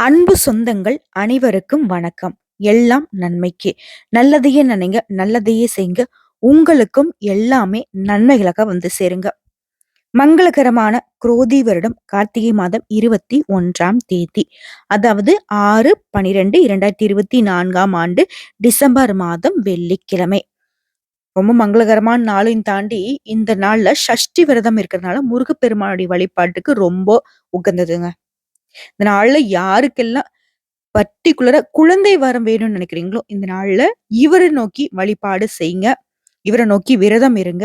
அன்பு சொந்தங்கள் அனைவருக்கும் வணக்கம். எல்லாம் நன்மைக்கு. நல்லதையே நினைங்க நல்லதையே செய்யுங்க. உங்களுக்கும் எல்லாமே நன்மைகளாக வந்து சேருங்க. மங்களகரமான குரோதி வருடம் கார்த்திகை மாதம் இருபத்தி ஒன்றாம் தேதி. அதாவது ஆறு பனிரெண்டு இரண்டாயிரத்தி இருபத்தி நான்காம் ஆண்டு டிசம்பர் மாதம் வெள்ளிக்கிழமை. ரொம்ப மங்களகரமான நாளையும் தாண்டி இந்த நாள்ல சஷ்டி விரதம் இருக்கிறதுனால முருகப்பெருமானுடைய வழிபாட்டுக்கு ரொம்ப உகந்ததுங்க. இந்த நாள்ல யாருக்கெல்லாம் பர்டிகுலரா குழந்தை வரம் வேணும்னு நினைக்கிறீங்களோ இந்த நாள்ல இவரை நோக்கி வழிபாடு செய்யுங்க. இவரை நோக்கி விரதம் இருங்க.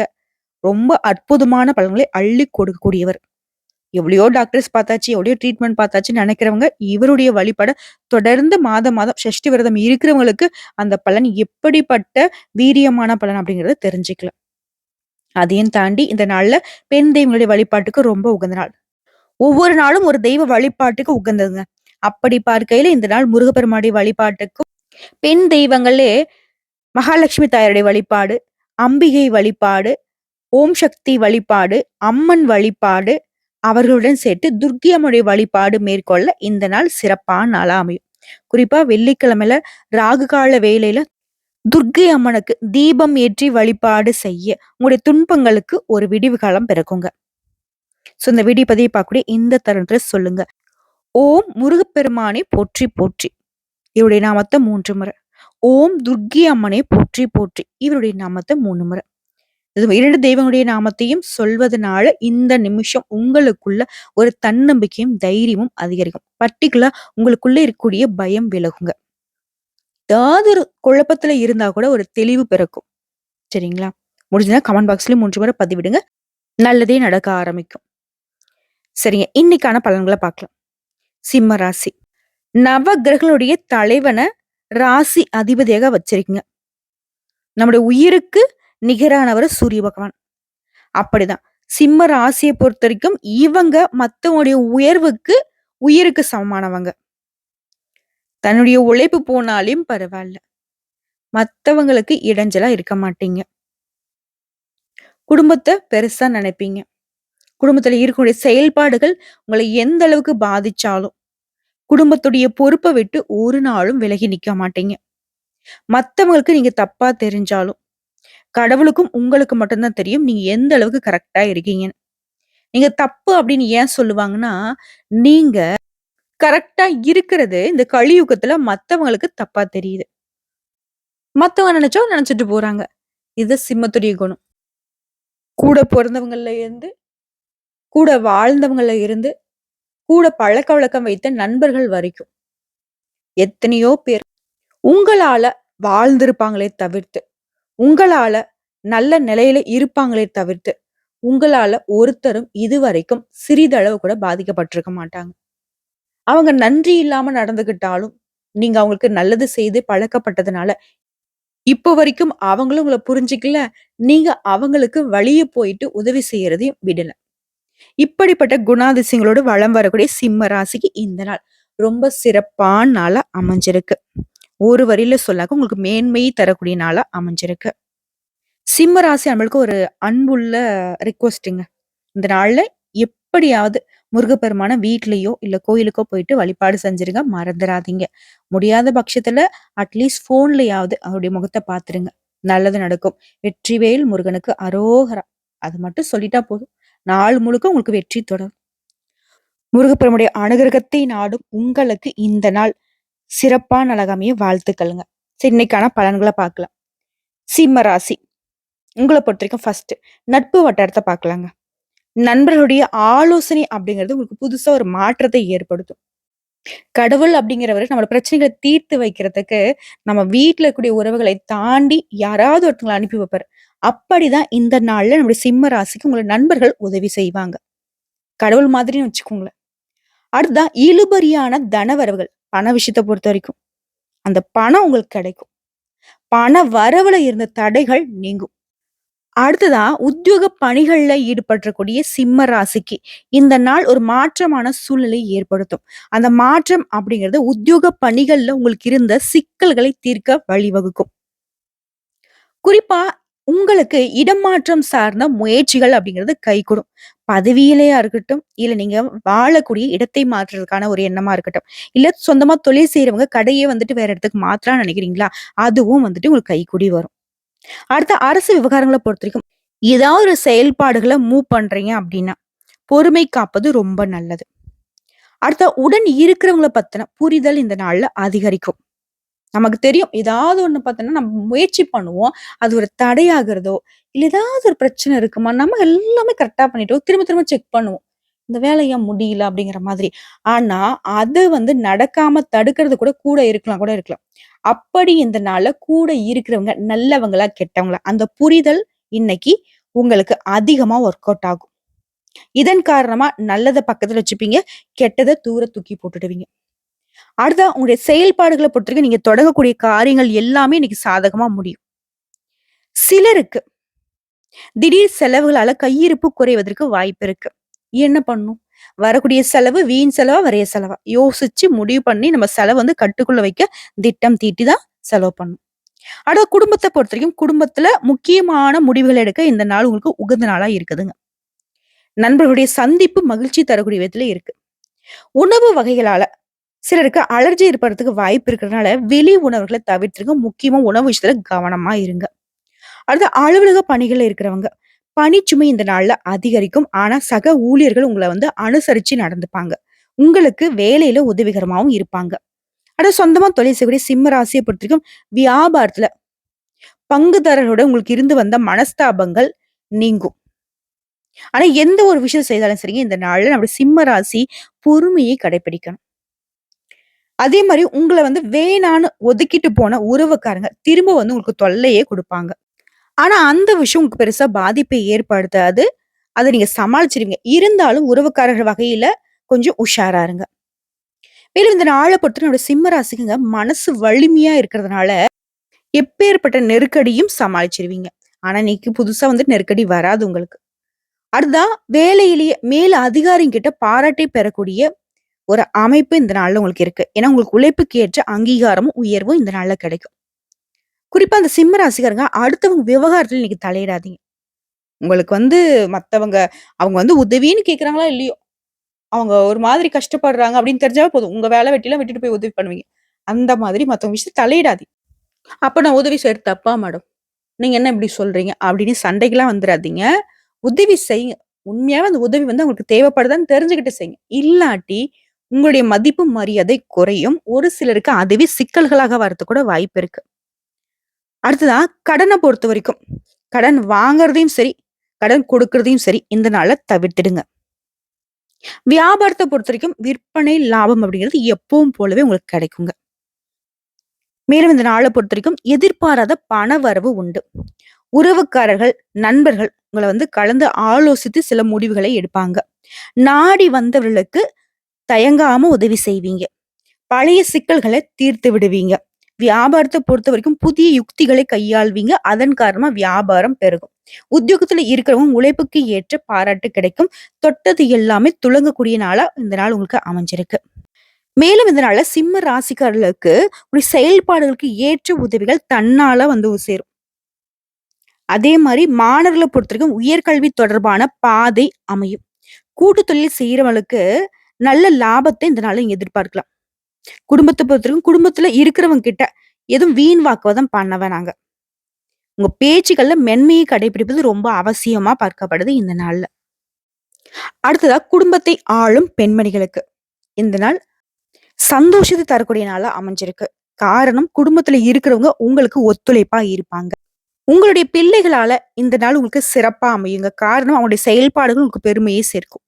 ரொம்ப அற்புதமான பலன்களை அள்ளி கொடுக்கக்கூடியவர். எவ்வளையோ டாக்டர்ஸ் பார்த்தாச்சு எவ்வளையோ ட்ரீட்மெண்ட் பார்த்தாச்சு நினைக்கிறவங்க இவருடைய வழிபாட தொடர்ந்து மாதம் மாதம் சஷ்டி விரதம் இருக்கிறவங்களுக்கு அந்த பலன் எப்படிப்பட்ட வீரியமான பலன் அப்படிங்கறத தெரிஞ்சுக்கலாம். அதையும் தாண்டி இந்த நாள்ல பெண் தெய்வங்களுடைய வழிபாட்டுக்கு ரொம்ப உகந்த நாள். ஒவ்வொரு நாளும் ஒரு தெய்வ வழிபாட்டுக்கு உகந்ததுங்க. அப்படி பார்க்கையில இந்த நாள் முருகப்பெருமாடி வழிபாட்டுக்கும் பெண் தெய்வங்களே மகாலட்சுமி தாயாருடைய வழிபாடு அம்பிகை வழிபாடு ஓம் சக்தி வழிபாடு அம்மன் வழிபாடு அவர்களுடன் சேர்த்து துர்க்கி அம்மனுடைய வழிபாடு மேற்கொள்ள இந்த நாள் சிறப்பான நாளா அமையும். குறிப்பா வெள்ளிக்கிழமையில ராகு கால வேலையில துர்க்கை அம்மனுக்கு தீபம் ஏற்றி வழிபாடு செய்ய உங்களுடைய துன்பங்களுக்கு ஒரு விடிவு காலம் பிறக்குங்க. ஸோ இந்த வீடியோ பதிவை பார்க்கக்கூடிய இந்த தருணத்தில் சொல்லுங்க. ஓம் முருகப்பெருமானை போற்றி போற்றி. இவருடைய நாமத்தை மூன்று முறை. ஓம் துர்கி அம்மனை போற்றி போற்றி. இவருடைய நாமத்தை மூணு முறை. இது இரண்டு தெய்வங்களுடைய நாமத்தையும் சொல்வதனால இந்த நிமிஷம் உங்களுக்குள்ள ஒரு தன்னம்பிக்கையும் தைரியமும் அதிகரிக்கும். பர்டிகுலர் உங்களுக்குள்ள இருக்கக்கூடிய பயம் விலகுங்க. ஏதாவது ஒரு குழப்பத்துல இருந்தா கூட ஒரு தெளிவு பிறக்கும். சரிங்களா? முடிஞ்சதுன்னா கமெண்ட் பாக்ஸ்லயும் மூன்று முறை பதிவிடுங்க. நல்லதே நடக்க ஆரம்பிக்கும். சரிங்க. இன்னைக்கான பலன்களை பார்க்கலாம். சிம்ம ராசி. நவ கிரகங்களுடைய தலைவனை ராசி அதிபதியாக வச்சிருக்கீங்க. நம்முடைய உயிருக்கு நிகரானவர் சூரிய பகவான். அப்படிதான். சிம்ம ராசியை பொறுத்த வரைக்கும் இவங்க மத்தவங்களுடைய உயர்வுக்கு உயிருக்கு சமமானவங்க. தன்னுடைய உழைப்பு போனாலும் பரவாயில்ல. மற்றவங்களுக்கு இடைஞ்சலா இருக்க மாட்டீங்க. குடும்பத்தை பெருசா நினைப்பீங்க. குடும்பத்துல இருக்கக்கூடிய செயல்பாடுகள் உங்களை எந்த அளவுக்கு பாதிச்சாலும் குடும்பத்துடைய பொறுப்பை விட்டு ஒரு நாளும் விலகி நிக்க மாட்டீங்க. மத்தவங்களுக்கு நீங்க தப்பா தெரிஞ்சாலும் கடவுளுக்கும் உங்களுக்கு மட்டும்தான் தெரியும் நீங்க எந்த அளவுக்கு கரெக்டா இருக்கீங்கன்னு. நீங்க தப்பு அப்படின்னு ஏன் சொல்லுவாங்கன்னா நீங்க கரெக்டா இருக்கிறது இந்த கலியுகத்துல மத்தவங்களுக்கு தப்பா தெரியுது. மத்தவங்க நினைச்சோ நினைச்சிட்டு போறாங்க. இது சிம்மத்துடைய குணம். கூட பிறந்தவங்கள்ல இருந்து கூட வாழ்ந்தவங்கள இருந்து கூட பழக்க வழக்கம் வைத்த நண்பர்கள் வரைக்கும் எத்தனையோ பேர் உங்களால வாழ்ந்திருப்பாங்களே தவிர்த்து உங்களால நல்ல நிலையில இருப்பாங்களே தவிர்த்து உங்களால ஒருத்தரும் இதுவரைக்கும் சிறிதளவு கூட பாதிக்கப்பட்டிருக்க மாட்டாங்க. அவங்க நன்றி இல்லாம நடந்துகிட்டாலும் நீங்க அவங்களுக்கு நல்லது செய்து பழக்கப்பட்டதுனால இப்போ வரைக்கும் அவங்களும் உங்களை புரிஞ்சுக்கல நீங்க அவங்களுக்கு வழிய போயிட்டு உதவி செய்யறதையும் விடல. இப்படிப்பட்ட குணாதிசயங்களோடு வளம் வரக்கூடிய சிம்ம ராசிக்கு இந்த நாள் ரொம்ப சிறப்பான நாளா அமைஞ்சிருக்கு. ஒரு வரியில சொல்லாக்க உங்களுக்கு மேன்மையை தரக்கூடிய நாளா அமைஞ்சிருக்கு. சிம்ம ராசி நம்மளுக்கு ஒரு அன்புள்ள ரிக்வஸ்ட்டுங்க இந்த நாள்ல எப்படியாவது முருகப்பெருமான வீட்லயோ இல்ல கோயிலுக்கோ போயிட்டு வழிபாடு செஞ்சிருங்க மறந்துடாதீங்க முடியாத பட்சத்துல அட்லீஸ்ட் போன்லயாவது அவருடைய முகத்தை பாத்துருங்க. நல்லது நடக்கும். வெற்றிவேல் முருகனுக்கு அரோகரா. அது மட்டும் சொல்லிட்டா போதும். நாள் முழுக்க உங்களுக்கு வெற்றி தொடரும் முருகப்பெருமுடைய அனுகிரகத்தை நாடும் உங்களுக்கு இந்த நாள் சிறப்பான அழகாமைய வாழ்த்துக்களுங்க. சரி இன்னைக்கான பலன்களை பார்க்கலாம். சிம்ம ராசி. உங்களை பொறுத்த வரைக்கும் ஃபர்ஸ்ட் நட்பு வட்டாரத்தை பார்க்கலாங்க. நண்பர்களுடைய ஆலோசனை அப்படிங்கிறது உங்களுக்கு புதுசா ஒரு மாற்றத்தை ஏற்படுத்தும். கடவுள் அப்படிங்கிறவர் நம்மளோட பிரச்சனைகளை தீர்த்து வைக்கிறதுக்கு நம்ம வீட்டுல இருக்கக்கூடிய உறவுகளை தாண்டி யாராவது ஒருத்தங்களை அனுப்பி வைப்பாரு. அப்படிதான் இந்த நாள்ல நம்முடைய சிம்ம ராசிக்கு உங்களை நண்பர்கள் உதவி செய்வாங்க. கடவுள் மாதிரின்னு வச்சுக்கோங்களேன். அடுத்ததான் இழுபறியான தனவரவுகள் பண விஷயத்தை பொறுத்த வரைக்கும். அந்த பணம் உங்களுக்கு கிடைக்கும். பண வரவுல இருந்த தடைகள் நீங்கும். அடுத்ததான் உத்தியோக பணிகள்ல ஈடுபட்டக்கூடிய சிம்ம ராசிக்கு இந்த நாள் ஒரு மாற்றமான சூழ்நிலை ஏற்படுத்தும். அந்த மாற்றம் அப்படிங்கிறது உத்தியோக பணிகள்ல உங்களுக்கு இருந்த சிக்கல்களை தீர்க்க வழிவகுக்கும். குறிப்பா உங்களுக்கு இடமாற்றம் சார்ந்த முயற்சிகள் அப்படிங்கிறது கைகூடும். பதவியிலேயா இருக்கட்டும், இல்ல நீங்க வாழக்கூடிய இடத்தை மாற்றுறதுக்கான ஒரு எண்ணமா இருக்கட்டும், இல்ல சொந்தமா தொழில் செய்றவங்க கடையே வந்துட்டு வேற இடத்துக்கு மாத்தலாம்னு நினைக்கிறீங்களா? அதுவும் வந்துட்டு உங்களுக்கு கைக்கூடி வரும். அடுத்த அரசு விவகாரங்களை பொறுத்த வரைக்கும் ஏதாவது ஒரு செயல்பாடுகளை மூவ் பண்றீங்க அப்படின்னா, பொறுமை காப்பது ரொம்ப நல்லது. அடுத்த உடன் இருக்கிறவங்கள பத்தின புரிதல் இந்த நாள்ல அதிகரிக்கும். நமக்கு தெரியும். ஏதாவது ஒண்ணு பார்த்தோன்னா நம்ம முயற்சி பண்ணுவோம். அது ஒரு தடையாகிறதோ, இல்லை ஏதாவது ஒரு பிரச்சனை இருக்குமா? நம்ம எல்லாமே கரெக்டாக பண்ணிட்டோம். திரும்ப திரும்ப செக் பண்ணுவோம். இந்த வேலையா முடியல? அப்படிங்கிற மாதிரி. ஆனா, அது வந்து நடக்காம தடுக்கிறது கூட கூட இருக்கலாம் கூட இருக்கலாம். அப்படி இந்த நாள கூட இருக்கிறவங்க நல்லவங்களா, கெட்டவங்களா? அந்த புரிதல் இன்னைக்கு உங்களுக்கு அதிகமா ஒர்க் அவுட் ஆகும். இதன் காரணமா நல்லதை பக்கத்துல வச்சுப்பீங்க. கெட்டதை தூர தூக்கி போட்டுடுவீங்க. அடுத்தா உங்களுடைய பொறுத்த பொறுத்தவரைக்கும் நீங்க தொடங்கக்கூடிய காரியங்கள் எல்லாமே இன்னைக்கு சாதகமா முடியும். சிலருக்கு திடீர் செலவுகளால கையிருப்பு குறைவதற்கு வாய்ப்பு இருக்கு. என்ன பண்ணணும்? வரக்கூடிய செலவு வீண் செலவா, வரைய செலவா? யோசிச்சு முடிவு பண்ணி நம்ம செலவு வந்து கட்டுக்குள்ள வைக்க திட்டம் தீட்டி தான் செலவு அடுத்த குடும்பத்தை பொறுத்த வரைக்கும் குடும்பத்துல முக்கியமான முடிவுகள் எடுக்க இந்த நாள் உங்களுக்கு உகந்த நாளா இருக்குதுங்க. நண்பர்களுடைய சந்திப்பு மகிழ்ச்சி தரக்கூடிய விதத்துல இருக்கு. உணவு வகைகளால சிலருக்கு அலர்ஜி ஏற்படுறதுக்கு வாய்ப்பு இருக்கிறதுனால வெளி உணவுகளை தவிர்த்துருங்க. முக்கியமா உணவு விஷயத்துல கவனமா இருங்க. அடுத்து அலுவலக பணிகள்ல இருக்கிறவங்க, பணிச்சுமை இந்த நாள்ல அதிகரிக்கும். ஆனா சக ஊழியர்கள் உங்களை வந்து அனுசரிச்சு நடந்துப்பாங்க. உங்களுக்கு வேலையில உதவிகரமாகவும் இருப்பாங்க. ஆனா சொந்தமா தொழில் செய்யக்கூடிய சிம்ம ராசியை பொறுத்தவரைக்கும் வியாபாரத்துல பங்குதாரர்களோட உங்களுக்கு இருந்து வந்த மனஸ்தாபங்கள் நீங்கும். ஆனா எந்த ஒரு விஷயம் செய்தாலும் சரிங்க, இந்த நாள்ல நம்முடைய சிம்ம ராசி பொறுமையை கடைப்பிடிக்கணும். அதே மாதிரி உங்களை வந்து வேணான்னு ஒதுக்கிட்டு போன உறவுக்காரங்க திரும்ப வந்து உங்களுக்கு தொல்லையே கொடுப்பாங்க ஆனா அந்த விஷயம் உங்களுக்கு பெருசா பாதிப்பை ஏற்படுத்தாது. அதை நீங்க சமாளிச்சிருவீங்க இருந்தாலும் உறவுக்காரர்கள் வகையில கொஞ்சம் உஷாரா இருங்க. மேலும் இந்த நாளை பொறுத்த என்னோட சிம்ம ராசிக்குங்க மனசு வலிமையா இருக்கிறதுனால, எப்பேற்பட்ட நெருக்கடியும் சமாளிச்சிருவீங்க ஆனா இன்னைக்கு புதுசா வந்து நெருக்கடி வராது உங்களுக்கு. அடுத்தா வேலையிலேயே மேல அதிகாரிங்கிட்ட பாராட்டை பெறக்கூடிய ஒரு அமைப்பு இந்த நாளில் உங்களுக்கு இருக்கு. ஏன்னா உங்களுக்கு உழைப்புக்கு ஏற்ற அங்கீகாரமும், உயர்வும் இந்த நாளில் கிடைக்கும். குறிப்பா அந்த சிம்ம ராசிக்காரங்க அடுத்தவங்க விவகாரத்துல இன்னைக்கு தலையிடாதீங்க. உங்களுக்கு வந்து மத்தவங்க அவங்க வந்து உதவின்னு கேட்கறாங்களா இல்லையோ, அவங்க ஒரு மாதிரி கஷ்டப்படுறாங்க அப்படின்னு தெரிஞ்சாவே போதும். உங்க வேலை வெட்டிலாம் விட்டுட்டு போய் உதவி பண்ணுவீங்க. அந்த மாதிரி மற்றவங்க விஷயத்துல தலையிடாதீங்க. அப்ப நான் உதவி செய்யறது தப்பா மேடம்? நீங்க என்ன இப்படி சொல்றீங்க? அப்படின்னு சண்டைக்கெல்லாம் வந்துடாதீங்க உதவி செய்யுங்க. உண்மையாவே அந்த உதவி வந்து உங்களுக்கு தேவைப்படுதான்னு தெரிஞ்சுக்கிட்டு செய்யுங்க. இல்லாட்டி உங்களுடைய மதிப்பு, மரியாதை குறையும். ஒரு சிலருக்கு அதுவே சிக்கல்களாக வரது கூட வாய்ப்பு இருக்கு. அடுத்ததா பொறுத்த வரைக்கும் கடன் வாங்குறதையும் சரி, கடன் கொடுக்கறதையும் சரி, இந்த நாள்ல தவிர்த்திடுங்க. பொறுத்த வரைக்கும் விற்பனை லாபம் அப்படிங்கிறது எப்பவும் போலவே உங்களுக்கு கிடைக்குங்க. மேலும் இந்த நாளை பொறுத்த வரைக்கும் எதிர்பாராத பண வரவு உண்டு. உறவுக்காரர்கள், நண்பர்கள் உங்களை வந்து கலந்து ஆலோசித்து சில முடிவுகளை எடுப்பாங்க. நாடி வந்தவர்களுக்கு தயங்காம உதவி செய்வீங்க. பழைய சிக்கல்களை தீர்த்து விடுவீங்க. வியாபாரத்த பொறுத்தவரைக்கும் புதிய யுக்திகளை கையாள்வீங்க. அதன் காரணமா வியாபாரம் பெருகும். உத்தியோகத்துல இருக்கிறவங்க உழைப்புக்கு ஏற்ற பாராட்டு கிடைக்கும். தொட்டது எல்லாமே துலங்கக்கூடிய நாளா இந்த நாள் உங்களுக்கு அமைஞ்சிருக்கு. மேலும் இந்த சிம்ம ராசிக்காரர்களுக்கு உடைய செயல்பாடுகளுக்கு ஏற்ற உதவிகள் தன்னால வந்து சேரும். அதே மாதிரி மாணவர்களை பொறுத்த வரைக்கும் உயர்கல்வி தொடர்பான பாதை அமையும். கூட்டு தொழில் செய்யறவங்களுக்கு நல்ல லாபத்தை இந்த நாள்ல நீங்க எதிர்பார்க்கலாம். குடும்பத்தை பொறுத்தவரைக்கும் குடும்பத்துல இருக்கிறவங்க கிட்ட எதுவும் வீண் வாக்குவதம் பண்ண வேணாங்க. உங்க பேச்சுக்கள்ல மென்மையை கடைபிடிப்பது ரொம்ப அவசியமா பார்க்கப்படுது இந்த நாள்ல. அடுத்ததா குடும்பத்தை ஆளும் பெண்மணிகளுக்கு இந்த நாள் சந்தோஷத்தை தரக்கூடிய நாளா அமைஞ்சிருக்கு. காரணம் குடும்பத்துல இருக்கிறவங்க உங்களுக்கு ஒத்துழைப்பா இருப்பாங்க. உங்களுடைய பிள்ளைகளால இந்த நாள் உங்களுக்கு சிறப்பா அமையுங்க. காரணம் அவங்களுடைய செயல்பாடுகள் உங்களுக்கு பெருமையை சேர்க்கும்.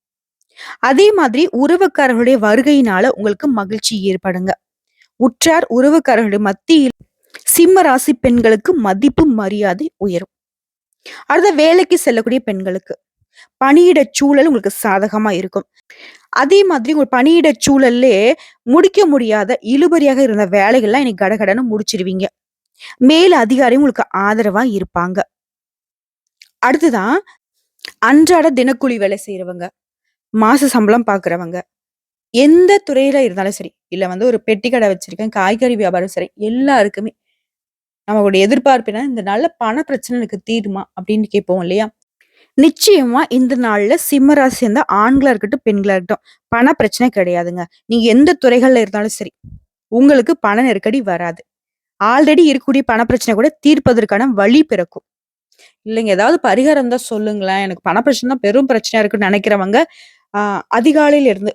அதே மாதிரி உறவுக்காரர்களுடைய வருகையினால உங்களுக்கு மகிழ்ச்சி ஏற்படுங்க. உற்றார் உறவுக்காரர்களுடைய மத்தியில் சிம்ம ராசி பெண்களுக்கு மதிப்பு, மரியாதை உயரும். அடுத்த வேலைக்கு செல்லக்கூடிய பெண்களுக்கு பணியிட சூழல் உங்களுக்கு சாதகமா இருக்கும். அதே மாதிரி உங்கள் பணியிட சூழல்ல முடிக்க முடியாத இழுபறியாக இருந்த வேலைகள்லாம் இன்னைக்கு கடகடன்னு முடிச்சிருவீங்க. மேல் அதிகாரி உங்களுக்கு ஆதரவா இருப்பாங்க. அடுத்துதான் அன்றாட தினக்கூலி வேலை செய்யறவங்க மாச சம்பளம் பார்க்குறவங்க எந்த துறையில இருந்தாலும் சரி, இல்ல வந்து ஒரு பெட்டி கடை வச்சிருக்கேன், காய்கறி வியாபாரம் சரி, எல்லாருக்குமே நம்மளுடைய எதிர்பார்ப்பு என்ன, இந்த நாள்ல பண பிரச்சனை எனக்கு தீருமா? அப்படின்னு கேட்போம் இல்லையா? நிச்சயமா இந்த நாள்ல சிம்ம ராசி சேர்ந்த ஆண்களா இருக்கட்டும், பெண்களா இருக்கட்டும், பண பிரச்சனை கிடையாதுங்க. நீங்க எந்த துறைகள்ல இருந்தாலும் சரி, உங்களுக்கு பண நெருக்கடி வராது. ஆல்ரெடி இருக்கக்கூடிய பண பிரச்சனை கூட தீர்ப்பதற்கான வழி பிறக்கும். இல்லைங்க ஏதாவது பரிகாரம் தான் சொல்லுங்களேன். எனக்கு பண பிரச்சனை தான் பெரும் பிரச்சனையா இருக்குன்னு நெனைக்கிறவங்க, அதிகாலையில இருந்து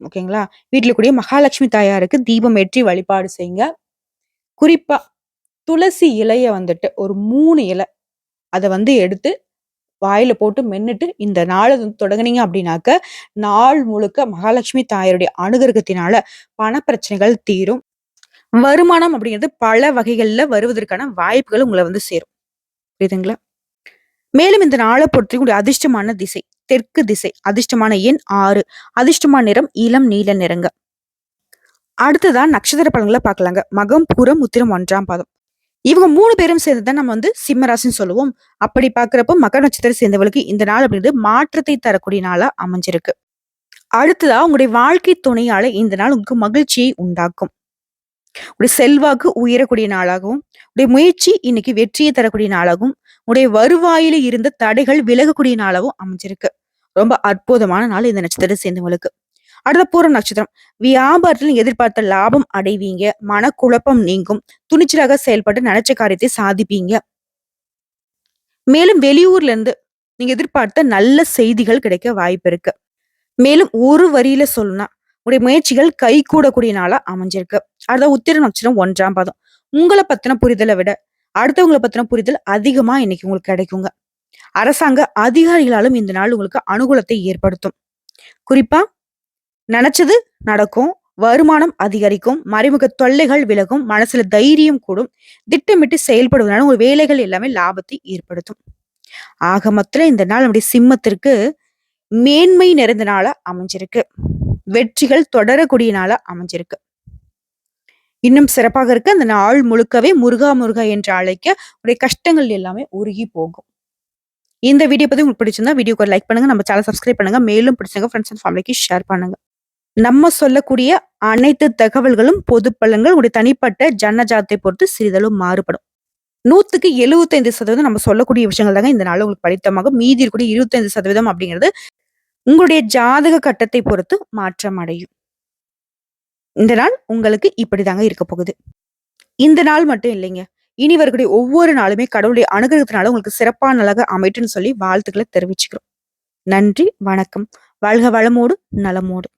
ஓகேங்களா? வீட்டில் கூடிய மகாலட்சுமி தாயாருக்கு தீபம் ஏற்றி வழிபாடு செய்யுங்க. குறிப்பா துளசி இலைய வந்துட்டு ஒரு மூணு இலை அதை வந்து எடுத்து வாயில போட்டு மென்னுட்டு இந்த நாள் தொடங்குனீங்க அப்படின்னாக்க, நாள் முழுக்க மகாலட்சுமி தாயாருடைய அனுகிரகத்தினால பண பிரச்சனைகள் தீரும். வருமானம் அப்படிங்கிறது பல வகைகளில் வருவதற்கான வாய்ப்புகள் உங்களை வந்து சேரும். புரியுதுங்களா? மேலும் இந்த நாளை பொறுத்தவரைக்கும் அதிர்ஷ்டமான திசை தெற்கு திசை, அதிர்ஷ்டமான எண் ஆறு அதிர்ஷ்டமான நிறம் இளம் நீல நிறங்க. அடுத்ததான் நட்சத்திர பலன்களை பார்க்கலாங்க. மகம், பூரம், உத்திரம் ஒன்றாம் பாதம். இவங்க மூணு பேரும் சேர்ந்துதான் நம்ம வந்து சிம்மராசின்னு சொல்லுவோம். அப்படி பார்க்கிறப்போ மகர நட்சத்திரம் சேர்ந்தவங்களுக்கு இந்த நாள் அப்படிங்கிறது மாற்றத்தை தரக்கூடிய நாளா அமைஞ்சிருக்கு. அடுத்ததா உங்களுடைய வாழ்க்கை துணையால இந்த நாள் உங்களுக்கு மகிழ்ச்சியை உண்டாக்கும். உடைய செல்வாக்கு உயரக்கூடிய நாளாகவும், உடைய முயற்சி இன்னைக்கு வெற்றியை தரக்கூடிய நாளாகவும், உடைய வருவாயில இருந்த தடைகள் விலகக்கூடிய நாளாகவும் அமைஞ்சிருக்கு. ரொம்ப அற்புதமான நாள் இந்த நட்சத்திரத்தை சேர்ந்தவங்களுக்கு. அடுத்த பூரம் நட்சத்திரம். வியாபாரத்துல எதிர்பார்த்த லாபம் அடைவீங்க. மனக்குழப்பம் நீங்கும். துணிச்சலாக செயல்பட்டு நினைச்ச காரியத்தை சாதிப்பீங்க. மேலும் வெளியூர்ல இருந்து நீங்க எதிர்பார்த்த நல்ல செய்திகள் கிடைக்க வாய்ப்பு இருக்கு. மேலும் ஒரு வரியில சொல்லணும்னா, உடைய முயற்சிகள் கைகூடக்கூடிய நாளா அமைஞ்சிருக்கு. அடுத்த உத்திர நட்சத்திரம் ஒன்றாம் பாதம். உங்களை பத்தின புரிதலை விட, அடுத்தவங்கள பத்தின புரிதல் அதிகமா இன்னைக்கு உங்களுக்கு கிடைக்குங்க. அரசாங்க அதிகாரிகளாலும் இந்த நாள் உங்களுக்கு அனுகூலத்தை ஏற்படுத்தும். குறிப்பா நினைச்சது நடக்கும். வருமானம் அதிகரிக்கும். மறைமுக தொல்லைகள் விலகும். மனசுல தைரியம் கூடும். திட்டமிட்டு செயல்படுவதனால உங்க வேலைகள் எல்லாமே லாபத்தை ஏற்படுத்தும். ஆக மொத்தத்துல இந்த நாள் நம்முடைய சிம்மத்திற்கு மேன்மை நிறைந்த நாளா அமைஞ்சிருக்கு. வெற்றிகள் தொடரக்கூடிய நாளா அமைஞ்சிருக்கு. இன்னும் சிறப்பாக இருக்க அந்த நாள் முழுக்கவே முருகா முருகா என்று அழைக்க உடைய கஷ்டங்கள் எல்லாமே உருகி போகும். இந்த வீடியோ பத்தி உங்களுக்கு பிடிச்சிருந்தா வீடியோக்கு லைக் பண்ணுங்க. நம்ம சேனல் சப்ஸ்கிரைப் பண்ணுங்க. மேலும் பிடிச்சவங்க ஃப்ரெண்ட்ஸ் அண்ட் ஃபேமிலிக்கு ஷேர் பண்ணுங்க. நம்ம சொல்லக்கூடிய அனைத்து தகவல்களும் பொது பலன்கள் உடைய தனிப்பட்ட ஜனஜாதத்தை பொறுத்து சிறிதளவு மாறுபடும். 100க்கு 75% நம்ம சொல்லக்கூடிய விஷயங்கள் தாங்க இந்த நாள் உங்களுக்கு படித்தமாக மீதி இருக்கக்கூடிய 25% அப்படிங்கிறது உங்களுடைய ஜாதக கட்டத்தை பொறுத்து மாற்றம் அடையும். இந்த நாள் உங்களுக்கு இப்படிதாங்க இருக்க போகுது. இந்த நாள் மட்டும் இல்லைங்க. இனி வரக்கூடிய ஒவ்வொரு நாளுமே கடவுளுடைய அனுகிரகத்தினால உங்களுக்கு சிறப்பான நாளாக அமைட்டுன்னு சொல்லி வாழ்த்துக்களை தெரிவிச்சுக்கிறோம். நன்றி, வணக்கம். வாழ்க வளமோடு, நலமோடு.